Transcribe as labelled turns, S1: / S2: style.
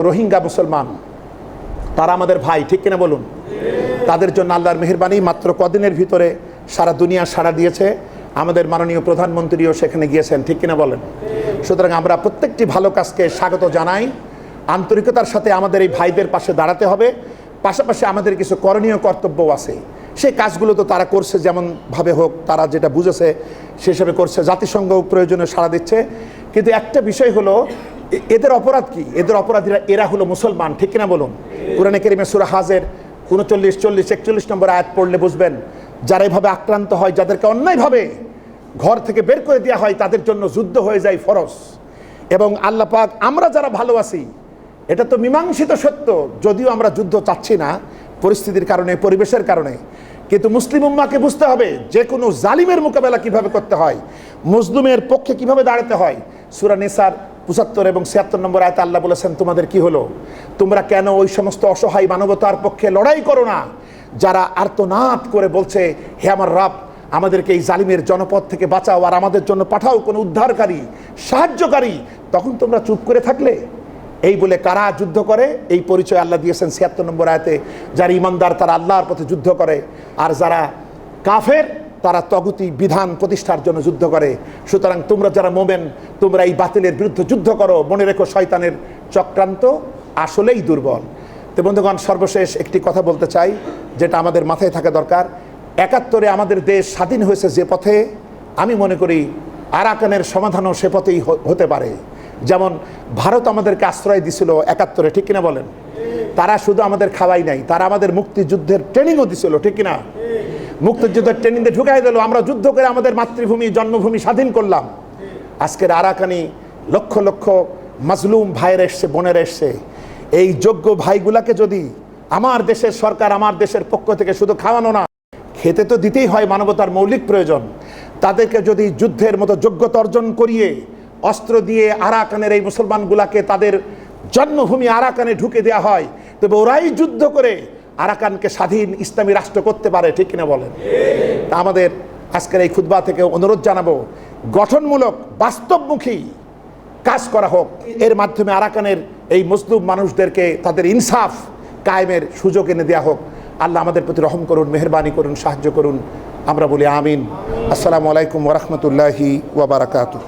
S1: রোহিঙ্গা মুসলমান। তারা আমাদের ভাই, ঠিক কিনা বলুন? তাদের জন্য আল্লাহর মেহরবানি মাত্র কদিনের ভিতরে সারা দুনিয়া সাড়া দিয়েছে। আমাদের মাননীয় প্রধানমন্ত্রীও সেখানে গিয়েছেন, ঠিক কিনা বলেন? সুতরাং আমরা প্রত্যেকটি ভালো কাজকে স্বাগত জানাই। আন্তরিকতার সাথে আমাদের এই ভাইদের পাশে দাঁড়াতে হবে। পাশাপাশি আমাদের কিছু করণীয় কর্তব্য আছে। সেই কাজগুলো তো তারা করছে যেমনভাবে হোক, তারা যেটা বুঝেছে সে করছে। জাতিসংঘ প্রয়োজনে সাড়া দিচ্ছে। কিন্তু একটা বিষয় হলো এদের অপরাধ কি? এদের অপরাধীরা এরা হলো মুসলমান, ঠিক কিনা বলুন? কোরআনে কেরিমে সুরা হাজের উনচল্লিশ, চল্লিশ, একচল্লিশ নম্বর আয়াত পড়লে বুঝবেন, যারা এভাবে আক্রান্ত হয়, যাদেরকে অন্যায়ভাবে ঘর থেকে বের করে দেওয়া হয়, তাদের জন্য যুদ্ধ হয়ে যায় ফরজ। এবং আল্লাহ পাক, আমরা যারা ভালো আছি এটা তো মীমাংসিত সত্য, যদিও আমরা যুদ্ধ চাচ্ছি না, পরিস্থিতির কারণে, পরিবেশের কারণে। কিন্তু মুসলিম উম্মাকে বুঝতে হবে যে কোনো জালিমের মোকাবেলা কীভাবে করতে হয় মজলুমের পক্ষে কীভাবে দাঁড়াতে হয়। সুরা নিসার পঁচাত্তর এবং ছিয়াত্তর নম্বর আয়তে আল্লাহ বলেছেন, তোমাদের কি হলো? তোমরা কেন ওই সমস্ত অসহায় মানবতার পক্ষে লড়াই করো না? যারা আর্তনাদ করে বলছে, হে আমার রাব, আমাদেরকে এই জালিমের জনপদ থেকে বাঁচাও আর আমাদের জন্য পাঠাও কোনো উদ্ধারকারী, সাহায্যকারী, তখন তোমরা চুপ করে থাকলে? এই বলে কারা যুদ্ধ করে? এই পরিচয় আল্লাহ দিয়েছেন ছিয়াত্তর নম্বর আয়তে, যারা ইমানদার তারা আল্লাহর পথে যুদ্ধ করে, আর যারা কাফের তারা তগুতি বিধান প্রতিষ্ঠার জন্য যুদ্ধ করে। সুতরাং তোমরা যারা মোমেন, তোমরা এই বাতিলের বিরুদ্ধে যুদ্ধ করো। মনে রেখো শয়তানের চক্রান্ত আসলেই দুর্বল। তো বন্ধুগণ, সর্বশেষ একটি কথা বলতে চাই, যেটা আমাদের মাথায় থাকা দরকার। একাত্তরে আমাদের দেশ স্বাধীন হয়েছে যে পথে, আমি মনে করি আরাকানের সমাধানও সে পথেই হতে পারে। যেমন ভারত আমাদেরকে আশ্রয় দিছিল একাত্তরে, ঠিক কিনা বলেন? তারা শুধু আমাদের খাওয়াই নাই, তারা আমাদের মুক্তিযুদ্ধের ট্রেনিংও দিছিল, ঠিক কিনা? মুক্তিযুদ্ধের ট্রেনিং দিয়ে ঢুকাই দিল। আমরা যুদ্ধ করে আমাদের মাতৃভূমি, জন্মভূমি স্বাধীন করলাম। আজকের আরাকানি লক্ষ লক্ষ মাজলুম ভাইয়ের এসছে, বোনের এসছে। এই যোগ্য ভাইগুলাকে যদি আমার দেশের সরকার আমার দেশের পক্ষ থেকে শুধু খাওয়ানো না, খেতে তো দিতেই হয় মানবতার মৌলিক প্রয়োজন। তাদেরকে যদি যুদ্ধের মতো যোগ্যতা অর্জন করিয়ে অস্ত্র দিয়ে আরাকানের এই মুসলমানগুলাকে তাদের জন্মভূমি আরাকানে ঢুকে দেওয়া হয়, তবে ওরাই যুদ্ধ করে আরাকানকে স্বাধীন ইসলামী রাষ্ট্র করতে পারে, ঠিক কিনা বলেন? তা আমাদের আজকের এই খুতবা থেকে অনুরোধ জানাব, গঠনমূলক, বাস্তবমুখী কাজ করা হোক। এর মাধ্যমে আরাকানের এই মজলুম মানুষদেরকে তাদের ইনসাফ কায়েমের সুযোগ এনে দেওয়া হোক। আল্লাহ আমাদের প্রতি রহম করুন, মেহরবানি করুন, সাহায্য করুন। আমরা বলি আমিন। আসসালামু আলাইকুম ওরহমতুল্লাহি ওবরাকাতুহ